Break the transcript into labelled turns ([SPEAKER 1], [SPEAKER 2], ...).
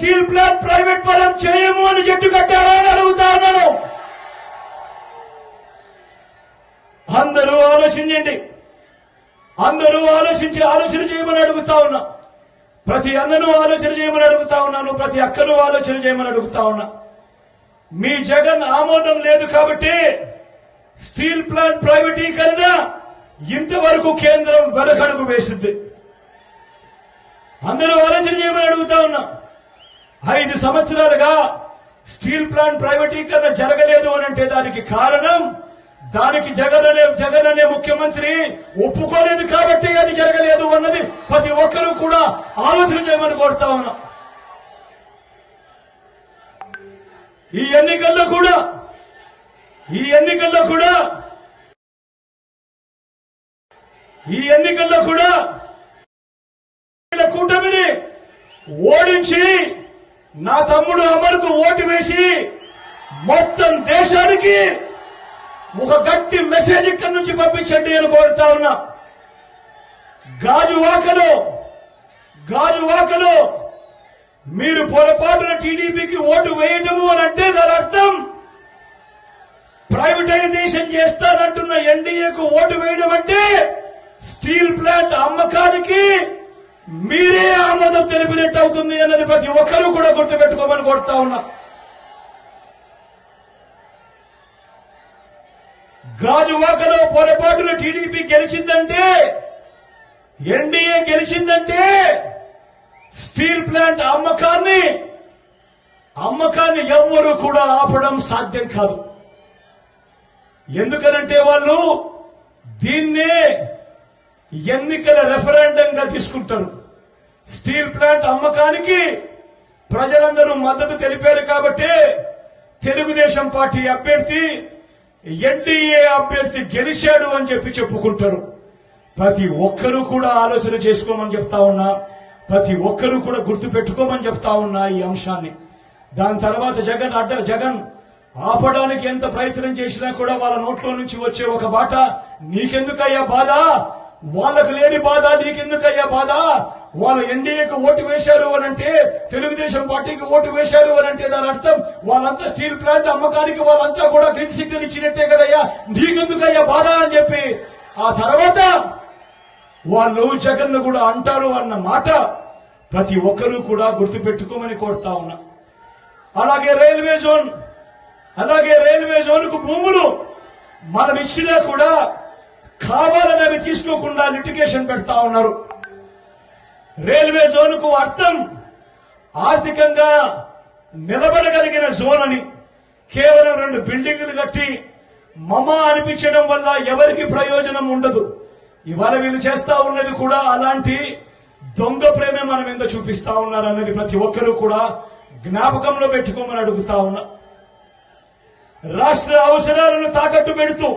[SPEAKER 1] Steel plant private పరం చేయము అని జట్టు కట్టారా అని అడుగుతా ఉన్నాను. అందరూ ఆలోచించండి. అందరూ ఆలోచించి ఆలోచన చేయమని అడుగుతా ఉన్నా. ప్రతి అన్నను ఆలోచన చేయమని అడుగుతా ఉన్నాను. ప్రతి అక్కను ఆలోచన చేయమని అడుగుతా ఉన్నా. మీ జగన్ ఆమోదం లేదు కాబట్టి స్టీల్ ప్లాంట్ ప్రైవేటీకరణ ఇంతవరకు కేంద్రం వెనకడుగు వేసింది. అందరూ ఆలోచన చేయమని అడుగుతా ఉన్నా. ఐదు సంవత్సరాలుగా స్టీల్ ప్లాంట్ ప్రైవేటీకరణ జరగలేదు అని అంటే దానికి కారణం దానికి జగన్ అనే జగన్ అనే ముఖ్యమంత్రి ఒప్పుకోలేదు కాబట్టి అది జరగలేదు అన్నది ప్రతి ఒక్కరూ కూడా ఆలోచన చేయమని కోరుతా ఉన్నా. ఈ ఎన్నికల్లో కూడా ఈ ఎన్నికల్లో కూడా ఈ ఎన్నికల్లో కూడా కూటమిని ఓడించి నా తమ్ముడు అమరుకు ఓటు వేసి మొత్తం దేశానికి ఒక గట్టి మెసేజ్ ఇక్కడి నుంచి పంపించండి అని కోరుతా ఉన్నా. గాజువాకలో గాజువాకలో మీరు పొరపాటున టీడీపీకి ఓటు వేయటము అని అంటే దాని అర్థం ప్రైవేటైజేషన్ చేస్తానంటున్న ఎన్డీఏకు ఓటు వేయడం అంటే స్టీల్ ప్లాంట్ అమ్మకానికి మీరే ఆమోదం తెలిపినట్టు అవుతుంది అన్నది ప్రతి ఒక్కరూ కూడా గుర్తుపెట్టుకోమని కోరుతా ఉన్నా. గాజువాకలో పొరపాటున టీడీపీ గెలిచిందంటే ఎన్డీఏ గెలిచిందంటే స్టీల్ ప్లాంట్ అమ్మకాన్ని అమ్మకాన్ని ఎవ్వరూ కూడా ఆపడం సాధ్యం కాదు. ఎందుకనంటే వాళ్ళు దీన్నే ఎన్నికల రెఫరెండంగా తీసుకుంటారు. స్టీల్ ప్లాంట్ అమ్మకానికి ప్రజలందరూ మద్దతు తెలిపారు కాబట్టి తెలుగుదేశం పార్టీ అభ్యర్థి ఎన్డీఏ అభ్యర్థి గెలిచాడు అని చెప్పి చెప్పుకుంటారు. ప్రతి ఒక్కరూ కూడా ఆలోచన చేసుకోమని చెప్తా ఉన్నా ప్రతి ఒక్కరూ కూడా గుర్తు పెట్టుకోమని చెప్తా ఉన్నా ఈ అంశాన్ని. దాని తర్వాత జగన్ అడ్డ జగన్ ఆపడానికి ఎంత ప్రయత్నం చేసినా కూడా వాళ్ళ నోట్లో నుంచి వచ్చే ఒక బాట నీకెందుకయ్యా బాధ? వాళ్ళకు లేని బాధ నీకెందుకయ్యా బాధ? వాళ్ళు ఎన్డీఏకి ఓటు వేశారు అని అంటే తెలుగుదేశం పార్టీకి ఓటు వేశారు అని అంటే దాని అర్థం వాళ్ళంతా స్టీల్ ప్లాంట్ అమ్మకానికి వాళ్ళంతా కూడా గ్రీన్ సిగ్నల్ ఇచ్చినట్టే కదయ్యా. నీకెందుకయ్యా బాధ అని చెప్పి ఆ తర్వాత వాళ్ళు జగన్ కూడా అంటారు అన్న మాట ప్రతి ఒక్కరూ కూడా గుర్తుపెట్టుకోమని కోరుతా ఉన్నా. అలాగే రైల్వే జోన్ అలాగే రైల్వే జోన్కు భూములు మనం ఇచ్చినా కూడా కావాలని అవి తీసుకోకుండా లిటిగేషన్ పెడతా ఉన్నారు. రైల్వే జోన్కు అర్థం ఆర్థికంగా నిలబడగలిగిన జోన్ అని. కేవలం రెండు బిల్డింగులు కట్టి మమ అనిపించడం వల్ల ఎవరికి ప్రయోజనం ఉండదు. ఇవాళ వీళ్ళు చేస్తా ఉన్నది కూడా అలాంటి దొంగ ప్రేమే మనం ఎంత చూపిస్తా ఉన్నారన్నది ప్రతి ఒక్కరూ కూడా జ్ఞాపకంలో పెట్టుకోమని అడుగుతా ఉన్నా. రాష్ట్ర అవసరాలను తాకట్టు పెడుతూ